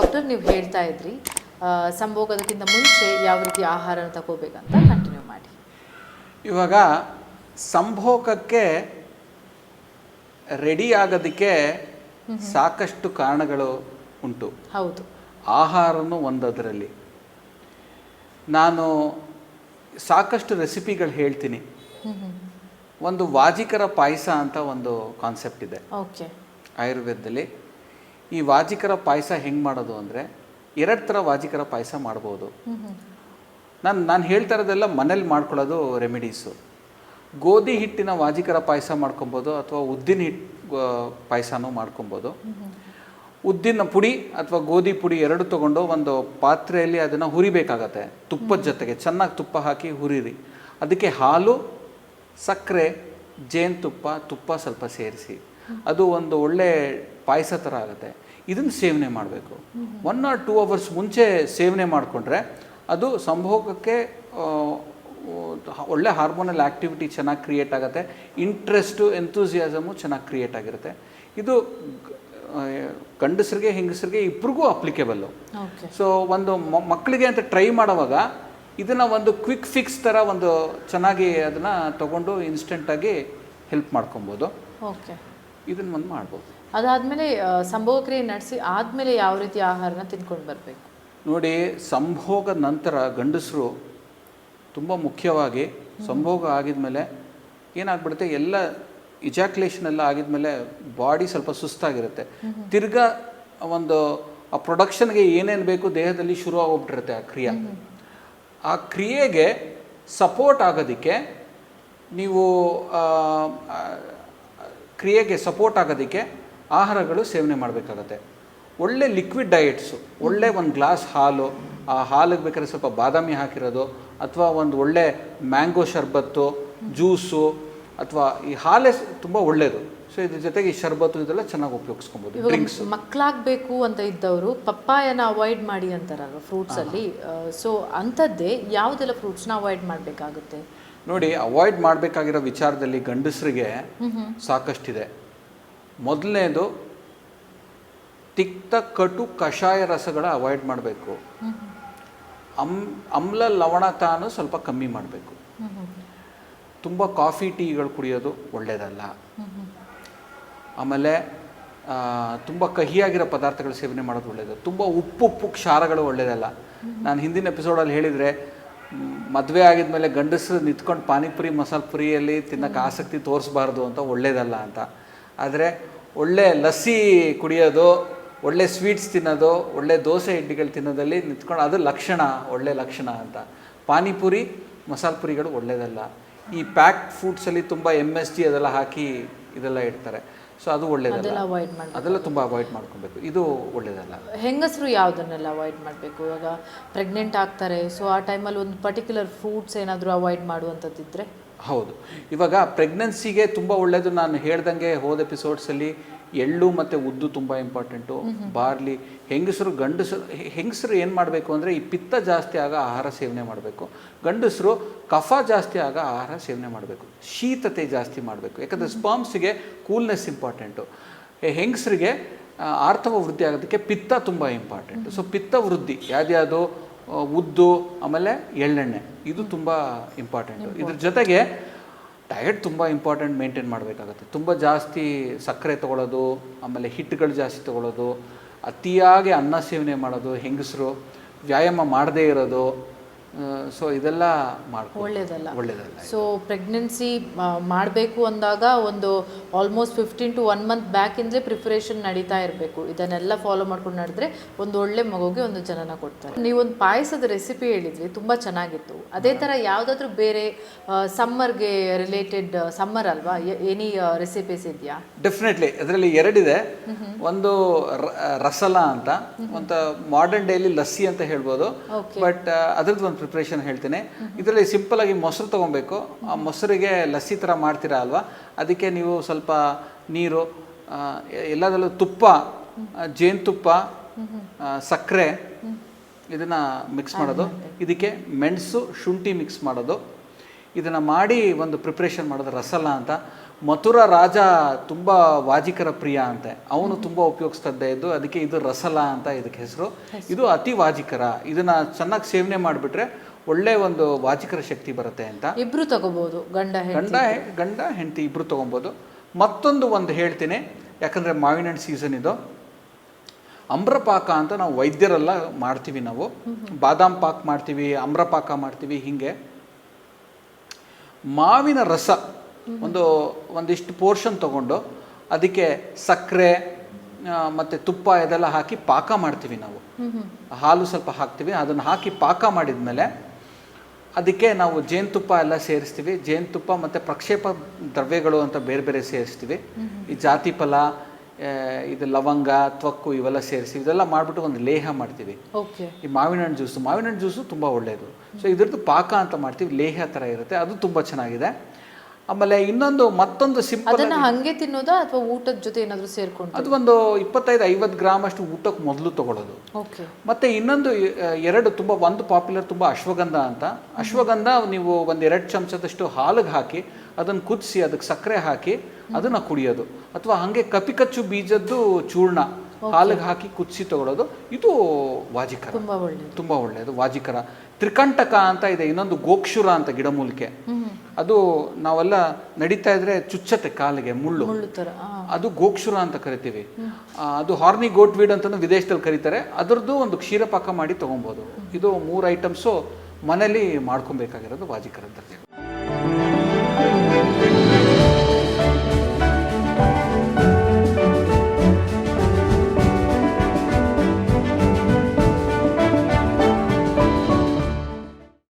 Doctor ನೀವು ಹೇಳ್ತಾ ಇದ್ರಿ ಸಂಭೋಗದಕ್ಕಿಂತ ಮುಂಚೆ ಯಾವ ರೀತಿ ಆಹಾರನ ತಗೋಬೇಕಂತ ಕಂಟಿನ್ಯೂ ಮಾಡಿ. ಇವಾಗ ಸಂಭೋಗಕ್ಕೆ ರೆಡಿ ಆಗೋದಕ್ಕೆ ಸಾಕಷ್ಟು ಕಾರಣಗಳು ಉಂಟು. ಹೌದು. ಆಹಾರನೂ ಒಂದದರಲ್ಲಿ. ನಾನು ಸಾಕಷ್ಟು ರೆಸಿಪಿಗಳು ಹೇಳ್ತೀನಿ. ಒಂದು ವಾಜಿಕರ ಪಾಯಸ ಅಂತ ಒಂದು ಕಾನ್ಸೆಪ್ಟ್ ಇದೆ. ಓಕೆ ಆಯುರ್ವೇದದಲ್ಲಿ. ಈ ವಾಜಿಕರ ಪಾಯಸ ಹೆಂಗೆ ಮಾಡೋದು ಅಂದರೆ ಎರಡು ಥರ ವಾಜಿಕರ ಪಾಯಸ ಮಾಡ್ಬೋದು. ನಾನು ನಾನು ಹೇಳ್ತಾ ಇರೋದೆಲ್ಲ ಮನೇಲಿ ಮಾಡ್ಕೊಳ್ಳೋದು ರೆಮಿಡೀಸು ಗೋಧಿ ಹಿಟ್ಟಿನ ವಾಜಿಕರ ಪಾಯಸ ಮಾಡ್ಕೊಬೋದು ಅಥವಾ ಉದ್ದಿನ ಹಿಟ್ಟು ಪಾಯಸನೂ ಮಾಡ್ಕೊಬೋದು. ಉದ್ದಿನ ಪುಡಿ ಅಥವಾ ಗೋಧಿ ಪುಡಿ ಎರಡು ತೊಗೊಂಡು ಒಂದು ಪಾತ್ರೆಯಲ್ಲಿ ಅದನ್ನು ಹುರಿಬೇಕಾಗತ್ತೆ. ತುಪ್ಪದ ಜೊತೆಗೆ ಚೆನ್ನಾಗಿ ತುಪ್ಪ ಹಾಕಿ ಹುರಿರಿ. ಅದಕ್ಕೆ ಹಾಲು ಸಕ್ಕರೆ ಜೇನುತುಪ್ಪ ತುಪ್ಪ ಸ್ವಲ್ಪ ಸೇರಿಸಿ. ಅದು ಒಂದು ಒಳ್ಳೆ ಪಾಯಸ ಥರ ಆಗುತ್ತೆ. ಇದನ್ನು ಸೇವನೆ ಮಾಡಬೇಕು. ಒನ್ ಆರ್ ಟೂ ಅವರ್ಸ್ ಮುಂಚೆ ಸೇವನೆ ಮಾಡಿಕೊಂಡ್ರೆ ಅದು ಸಂಭೋಗಕ್ಕೆ ಒಳ್ಳೆ ಹಾರ್ಮೋನಲ್ ಆ್ಯಕ್ಟಿವಿಟಿ ಚೆನ್ನಾಗಿ ಕ್ರಿಯೇಟ್ ಆಗುತ್ತೆ. ಇಂಟ್ರೆಸ್ಟು ಎಂಥೂಸಿಯಾಸಮು ಚೆನ್ನಾಗಿ ಕ್ರಿಯೇಟ್ ಆಗಿರುತ್ತೆ. ಇದು ಗಂಡಸರಿಗೆ ಹೆಂಗಸರಿಗೆ ಇಬ್ರಿಗೂ ಅಪ್ಲಿಕೇಬಲ್ಲು ಸೊ ಒಂದು ಮಕ್ಕಳಿಗೆ ಅಂತ ಟ್ರೈ ಮಾಡುವಾಗ ಇದನ್ನು ಒಂದು ಕ್ವಿಕ್ ಫಿಕ್ಸ್ ಥರ ಒಂದು ಚೆನ್ನಾಗಿ ಅದನ್ನು ತಗೊಂಡು ಇನ್ಸ್ಟೆಂಟಾಗಿ ಹೆಲ್ಪ್ ಮಾಡ್ಕೊಬೋದು. ಓಕೆ ಇದನ್ನು ಒಂದು ಮಾಡ್ಬೋದು. ಅದಾದಮೇಲೆ ಸಂಭೋಗ ಕ್ರಿಯೆ ನಡೆಸಿ ಆದಮೇಲೆ ಯಾವ ರೀತಿ ಆಹಾರನ ತಿನ್ಕೊಂಡು ಬರಬೇಕು? ನೋಡಿ ಸಂಭೋಗ ನಂತರ ಗಂಡಸರು ತುಂಬ ಮುಖ್ಯವಾಗಿ ಸಂಭೋಗ ಆಗಿದ್ಮೇಲೆ ಏನಾಗ್ಬಿಡುತ್ತೆ ಎಲ್ಲ ಇಜಾಕ್ಯುಲೇಷನ್ ಎಲ್ಲ ಆಗಿದ್ಮೇಲೆ ಬಾಡಿ ಸ್ವಲ್ಪ ಸುಸ್ತಾಗಿರುತ್ತೆ. ತಿರ್ಗಾ ಒಂದು ಆ ಪ್ರೊಡಕ್ಷನ್ಗೆ ಏನೇನು ಬೇಕು ದೇಹದಲ್ಲಿ ಶುರು ಆಗೋಗ್ಬಿಟ್ಟಿರುತ್ತೆ ಆ ಕ್ರಿಯೆ. ಆ ಕ್ರಿಯೆಗೆ ಸಪೋರ್ಟ್ ಆಗೋದಕ್ಕೆ ನೀವು ಕ್ರಿಯೆಗೆ ಸಪೋರ್ಟ್ ಆಗೋದಕ್ಕೆ ಆಹಾರಗಳು ಸೇವನೆ ಮಾಡಬೇಕಾಗತ್ತೆ. ಒಳ್ಳೆ ಲಿಕ್ವಿಡ್ ಡಯೆಟ್ಸು ಒಳ್ಳೆ ಒಂದು ಗ್ಲಾಸ್ ಹಾಲು ಆ ಹಾಲಿಗೆ ಬೇಕಾದ್ರೆ ಸ್ವಲ್ಪ ಬಾದಾಮಿ ಹಾಕಿರೋದು ಅಥವಾ ಒಂದು ಒಳ್ಳೆ ಮ್ಯಾಂಗೋ ಶರ್ಬತ್ತು ಜ್ಯೂಸು ಅಥವಾ ಈ ಹಾಲೇ ತುಂಬ ಒಳ್ಳೆಯದು ಸೊ ಇದ್ರ ಜೊತೆಗೆ ಈ ಶರ್ಬತ್ತು ಇದೆಲ್ಲ ಚೆನ್ನಾಗಿ ಉಪಯೋಗಿಸ್ಕೊಬೋದು ಡ್ರಿಂಕ್ಸ್ ಮಕ್ಕಳಾಗಬೇಕು ಅಂತ ಇದ್ದವರು ಪಪ್ಪಾಯನ ಅವಾಯ್ಡ್ ಮಾಡಿ ಅಂತಾರಲ್ಲ ಫ್ರೂಟ್ಸಲ್ಲಿ ಸೊ ಅಂಥದ್ದೇ ಯಾವುದೆಲ್ಲ ಫ್ರೂಟ್ಸ್ನ ಅವಾಯ್ಡ್ ಮಾಡಬೇಕಾಗುತ್ತೆ? ನೋಡಿ ಅವಾಯ್ಡ್ ಮಾಡಬೇಕಾಗಿರೋ ವಿಚಾರದಲ್ಲಿ ಗಂಡಸರಿಗೆ ಸಾಕಷ್ಟಿದೆ. ಮೊದಲನೇದು ತಿಕ್ತ ಕಟು ಕಷಾಯ ರಸಗಳ ಅವಾಯ್ಡ್ ಮಾಡಬೇಕು. ಅಮ್ ಅಮ್ಲ ಲವಣತಾನು ಸ್ವಲ್ಪ ಕಮ್ಮಿ ಮಾಡಬೇಕು. ತುಂಬ ಕಾಫಿ ಟೀಗಳು ಕುಡಿಯೋದು ಒಳ್ಳೆಯದಲ್ಲ ಆಮೇಲೆ ತುಂಬ ಕಹಿಯಾಗಿರೋ ಪದಾರ್ಥಗಳು ಸೇವನೆ ಮಾಡೋದು ಒಳ್ಳೆಯದು ತುಂಬ ಉಪ್ಪು ಉಪ್ಪು ಕ್ಷಾರಗಳು ಒಳ್ಳೆಯದಲ್ಲ ನಾನು ಹಿಂದಿನ ಎಪಿಸೋಡಲ್ಲಿ ಹೇಳಿದರೆ ಮದುವೆ ಆಗಿದ್ಮೇಲೆ ಗಂಡಸರು ನಿಂತ್ಕೊಂಡು ಪಾನಿಪುರಿ, ಮಸಾಲೆ ಪುರಿಯಲ್ಲಿ ತಿನ್ನೋಕೆ ಆಸಕ್ತಿ ತೋರಿಸ್ಬಾರ್ದು ಅಂತ ಒಳ್ಳೇದಲ್ಲ ಅಂತ. ಆದರೆ ಒಳ್ಳೆ ಲಸ್ಸಿ ಕುಡಿಯೋದು, ಒಳ್ಳೆ ಸ್ವೀಟ್ಸ್ ತಿನ್ನೋದು, ಒಳ್ಳೆ ದೋಸೆ ಇಡ್ಲಿಗಳು ತಿನ್ನೋದಲ್ಲಿ ನಿಂತ್ಕೊಂಡು ಅದು ಲಕ್ಷಣ, ಒಳ್ಳೆ ಲಕ್ಷಣ ಅಂತ. ಪಾನಿಪುರಿ, ಮಸಾಲೆ ಪುರಿಗಳು ಒಳ್ಳೆಯದಲ್ಲ ಈ ಪ್ಯಾಕ್ಡ್ ಫುಡ್ಸಲ್ಲಿ ತುಂಬ ಎಂ ಎಸ್ ಜಿ ಅದೆಲ್ಲ ಹಾಕಿ ಇದೆಲ್ಲ ಇಡ್ತಾರೆ. ಸೊ ಅದು ಒಳ್ಳೇದಲ್ಲ. ಅವಾಯ್ಡ್ ಮಾಡಿ ಅದೆಲ್ಲ ತುಂಬ ಅವಾಯ್ಡ್ ಮಾಡ್ಕೊಬೇಕು. ಇದು ಒಳ್ಳೇದಲ್ಲ. ಹೆಂಗಸರು ಯಾವುದನ್ನೆಲ್ಲ ಅವಾಯ್ಡ್ ಮಾಡಬೇಕು? ಇವಾಗ ಪ್ರೆಗ್ನೆಂಟ್ ಆಗ್ತಾರೆ ಸೊ ಆ ಟೈಮಲ್ಲಿ ಒಂದು ಪರ್ಟಿಕ್ಯುಲರ್ ಫ್ರೂಟ್ಸ್ ಏನಾದರೂ ಅವಾಯ್ಡ್ ಮಾಡುವಂಥದ್ದಿದ್ರೆ? ಹೌದು. ಇವಾಗ ಪ್ರೆಗ್ನೆನ್ಸಿಗೆ ತುಂಬ ಒಳ್ಳೆಯದು ನಾನು ಹೇಳ್ದಂಗೆ ಹೋದ ಎಪಿಸೋಡ್ಸಲ್ಲಿ ಎಳ್ಳು ಮತ್ತು ಉದ್ದು ತುಂಬ ಇಂಪಾರ್ಟೆಂಟು. ಬಾರ್ಲಿ ಹೆಂಗಸರು ಗಂಡಸರು ಹೆಂಗಸರು ಏನು ಮಾಡಬೇಕು ಅಂದರೆ ಈ ಪಿತ್ತ ಜಾಸ್ತಿ ಆಗ ಆಹಾರ ಸೇವನೆ ಮಾಡಬೇಕು. ಗಂಡಸರು ಕಫ ಜಾಸ್ತಿ ಆಗ ಆಹಾರ ಸೇವನೆ ಮಾಡಬೇಕು. ಶೀತತೆ ಜಾಸ್ತಿ ಮಾಡಬೇಕು. ಯಾಕಂದರೆ ಸ್ಪಾಮ್ಸ್ಗೆ ಕೂಲ್ನೆಸ್ ಇಂಪಾರ್ಟೆಂಟು. ಹೆಂಗಸರಿಗೆ ಆರ್ತವ ವೃದ್ಧಿ ಆಗೋದಕ್ಕೆ ಪಿತ್ತ ತುಂಬ ಇಂಪಾರ್ಟೆಂಟ್. ಸೊ ಪಿತ್ತ ವೃದ್ಧಿ ಯಾವ್ದ್ಯಾವುದು? ಉದ್ದು ಆಮೇಲೆ ಎಳ್ಳೆಣ್ಣೆ. ಇದು ತುಂಬ ಇಂಪಾರ್ಟೆಂಟು. ಇದ್ರ ಜೊತೆಗೆ ಡಯಟ್ ತುಂಬ ಇಂಪಾರ್ಟೆಂಟ್ ಮೇಂಟೈನ್ ಮಾಡಬೇಕಾಗತ್ತೆ. ತುಂಬ ಜಾಸ್ತಿ ಸಕ್ಕರೆ ತಗೊಳ್ಳೋದು ಆಮೇಲೆ ಹಿಟ್ಟುಗಳು ಜಾಸ್ತಿ ತಗೊಳ್ಳೋದು ಅತಿಯಾಗಿ ಅನ್ನ ಸೇವನೆ ಮಾಡೋದು, ಹೆಂಗಸರು ವ್ಯಾಯಾಮ ಮಾಡದೇ ಇರೋದು ಸೊ ಇದೆಲ್ಲ ಮಾಡ್ಕೊ ಒಳ್ಳೇದಲ್ಲ. ಒಳ್ಳೇದಲ್ಲ. ಸೊ ಪ್ರೆಗ್ನೆನ್ಸಿ ಮಾಡಬೇಕು ಅಂದಾಗ ಒಂದು almost fifteen to one month ಬ್ಯಾಕಿಂದಲೇ preparation ನಡೀತಾ ಇರಬೇಕು. ಇದನ್ನೆಲ್ಲ ಫಾಲೋ ಮಾಡ್ಕೊಂಡು ನಡೆದ್ರೆ ಒಂದು ಒಳ್ಳೆ ಮಗುಗೆ ಒಂದು ಜನನ ಕೊಡ್ತಾರೆ. ನೀವೊಂದು ಪಾಯಸದ ರೆಸಿಪಿ ಹೇಳಿದ್ರಿ ತುಂಬ ಚೆನ್ನಾಗಿತ್ತು. ಅದೇ ಥರ ಯಾವುದಾದ್ರೂ ಬೇರೆ ಸಮ್ಮರ್ಗೆ ರಿಲೇಟೆಡ್ ಸಮ್ಮರ್ ಅಲ್ವಾ? ಎನಿ ರೆಸಿಪೀಸ್ ಇದೆಯಾ? ಡೆಫಿನೆಟ್ಲಿ ಅದರಲ್ಲಿ ಎರಡಿದೆ. ಒಂದು ರಸಲ ಅಂತ ಒಂದು ಮಾಡರ್ನ್ ಡೇಲಿ ಲಸ್ಸಿ ಅಂತ ಹೇಳ್ಬೋದು. ಬಟ್ ಅದ್ರದ್ದು ಒಂದು ಪ್ರಿಪ್ರೇಷನ್ ಹೇಳ್ತೀನಿ. ಇದರಲ್ಲಿ ಸಿಂಪಲ್ ಆಗಿ ಮೊಸರು ತೊಗೊಬೇಕು. ಆ ಮೊಸರಿಗೆ ಲಸ್ಸಿ ಥರ ಮಾಡ್ತೀರಾ ಅಲ್ವಾ? ಅದಕ್ಕೆ ನೀವು ಸ್ವಲ್ಪ ನೀರು ಎಲ್ಲದರಲ್ಲೂ ತುಪ್ಪ ಜೇನುತುಪ್ಪ ಸಕ್ಕರೆ ಇದನ್ನು ಮಿಕ್ಸ್ ಮಾಡೋದು. ಇದಕ್ಕೆ ಮೆಣಸು ಶುಂಠಿ ಮಿಕ್ಸ್ ಮಾಡೋದು. ಇದನ್ನು ಮಾಡಿ ಒಂದು ಪ್ರಿಪ್ರೇಷನ್ ಮಾಡೋದು ರಸಲ ಅಂತ. ಮಥುರ ರಾಜ ತುಂಬ ವಾಜಿಕರ ಪ್ರಿಯ ಅಂತೆ. ಅವನು ತುಂಬ ಉಪಯೋಗಿಸ್ತದ್ದೆ ಇದ್ದು ಅದಕ್ಕೆ ಇದು ರಸಲ ಅಂತ ಇದಕ್ಕೆ ಹೆಸರು. ಇದು ಅತಿ ವಾಜಿಕರ. ಇದನ್ನು ಚೆನ್ನಾಗಿ ಸೇವನೆ ಮಾಡಿಬಿಟ್ರೆ ಒಳ್ಳೆ ಒಂದು ವಾಜಿಕರ ಶಕ್ತಿ ಬರುತ್ತೆ ಅಂತ. ಇಬ್ರು ತಗೋಬಹುದು ಗಂಡ ಗಂಡ ಗಂಡ ಹೆಂಡತಿ ಇಬ್ರು ತಗೊಬೋದು. ಮತ್ತೊಂದು ಒಂದು ಹೇಳ್ತೀನಿ. ಯಾಕಂದರೆ ಮಾವಿನ ಹಣ್ಣು ಸೀಸನ್ ಇದು. ಅಮ್ರಪಾಕ ಅಂತ ನಾವು ವೈದ್ಯರೆಲ್ಲ ಮಾಡ್ತೀವಿ ನಾವು. ಬಾದಾಮ್ ಪಾಕ್ ಮಾಡ್ತೀವಿ ಅಮ್ರಪಾಕ ಮಾಡ್ತೀವಿ ಹೀಗೆ. ಮಾವಿನ ರಸ ಒಂದು ಒಂದಿಷ್ಟು ಪೋರ್ಷನ್ ತಗೊಂಡು ಅದಕ್ಕೆ ಸಕ್ಕರೆ ಮತ್ತು ತುಪ್ಪ ಇದೆಲ್ಲ ಹಾಕಿ ಪಾಕ ಮಾಡ್ತೀವಿ ನಾವು. ಹಾಲು ಸ್ವಲ್ಪ ಹಾಕ್ತೀವಿ ಅದನ್ನು ಹಾಕಿ ಪಾಕ ಮಾಡಿದ ಮೇಲೆ ಅದಕ್ಕೆ ನಾವು ಜೇನುತುಪ್ಪ ಎಲ್ಲ ಸೇರಿಸ್ತೀವಿ. ಜೇನುತುಪ್ಪ ಮತ್ತು ಪ್ರಕ್ಷೇಪ ದ್ರವ್ಯಗಳು ಅಂತ ಬೇರೆ ಬೇರೆ ಸೇರಿಸ್ತೀವಿ. ಈ ಜಾತಿ ಫಲ ಇದು ಲವಂಗ ತ್ವಕ್ಕು ಇವೆಲ್ಲ ಸೇರಿಸಿ ಇದೆಲ್ಲ ಮಾಡಿಬಿಟ್ಟು ಒಂದು ಲೇಹ ಮಾಡ್ತೀವಿ. ಓಕೆ. ಈ ಮಾವಿನ ಹಣ್ಣು ಜ್ಯೂಸು ಮಾವಿನ ಹಣ್ಣು ಜ್ಯೂಸು ತುಂಬ ಒಳ್ಳೆಯದು. ಸೊ ಇದ್ರದ್ದು ಪಾಕ ಅಂತ ಮಾಡ್ತೀವಿ ಲೇಹ ಥರ ಇರುತ್ತೆ ಅದು ತುಂಬ ಚೆನ್ನಾಗಿದೆ. ಆಮೇಲೆ ಇನ್ನೊಂದು ಮತ್ತೊಂದು ಸಿಂಪಲ್ ಅದನ್ನ ಹಂಗೆ ತಿನ್ನೋದಾ ಅಥವಾ ಊಟದ ಜೊತೆ ಏನಾದರೂ ಸೇರ್ಕೊಂಡು ಅದು ಒಂದು ಇಪ್ಪತ್ತೈದು ಐವತ್ತು ಗ್ರಾಮ್ ಅಷ್ಟು ಊಟಕ್ಕೆ ಮೊದಲು ತಗೊಳ್ಳೋದು. ಓಕೆ. ಮತ್ತೆ ಇನ್ನೊಂದು ಎರಡು ತುಂಬ ಒಂದು ಪಾಪ್ಯುಲರ್ ತುಂಬ ಅಶ್ವಗಂಧ ಅಂತ. ಅಶ್ವಗಂಧ ನೀವು ಒಂದು ಎರಡು ಚಮಚದಷ್ಟು ಹಾಲಿಗೆ ಹಾಕಿ ಅದನ್ನು ಕುದಿಸಿ ಅದಕ್ಕೆ ಸಕ್ಕರೆ ಹಾಕಿ ಅದನ್ನ ಕುಡಿಯೋದು. ಅಥವಾ ಹಾಗೆ ಕಪಿಕಚ್ಚು ಬೀಜದ್ದು ಚೂರ್ಣ. ಹಾಲಿಗೆ ಹಾಕಿ ಕುದಿಸಿ ತಗೊಳ್ಳೋದು ಇದು ವಾಜಿಕರ. ತುಂಬಾ ಒಳ್ಳೆಯದು ವಾಜಿಕರ. ತ್ರಿಕಂಟಕ ಅಂತ ಇದೆ ಇನ್ನೊಂದು ಗೋಕ್ಷುರ ಅಂತ ಗಿಡಮೂಲಿಕೆ. ಅದು ನಾವೆಲ್ಲ ನಡೀತಾ ಇದ್ರೆ ಚುಚ್ಚತೆ ಕಾಲಿಗೆ ಮುಳ್ಳು. ಅದು ಗೋಕ್ಷುರ ಅಂತ ಕರಿತೀವಿ. ಅದು ಹಾರ್ನಿ ಗೋಟ್ ವೀಡ್ ಅಂತ ವಿದೇಶದಲ್ಲಿ ಕರೀತಾರೆ. ಅದರದ್ದು ಒಂದು ಕ್ಷೀರಪಾಕ ಮಾಡಿ ತೊಗೊಬೋದು. ಇದು ಮೂರು ಐಟಮ್ಸು ಮನೇಲಿ ಮಾಡ್ಕೊಬೇಕಾಗಿರೋದು ವಾಜಿಕರದ್ರಲ್ಲಿ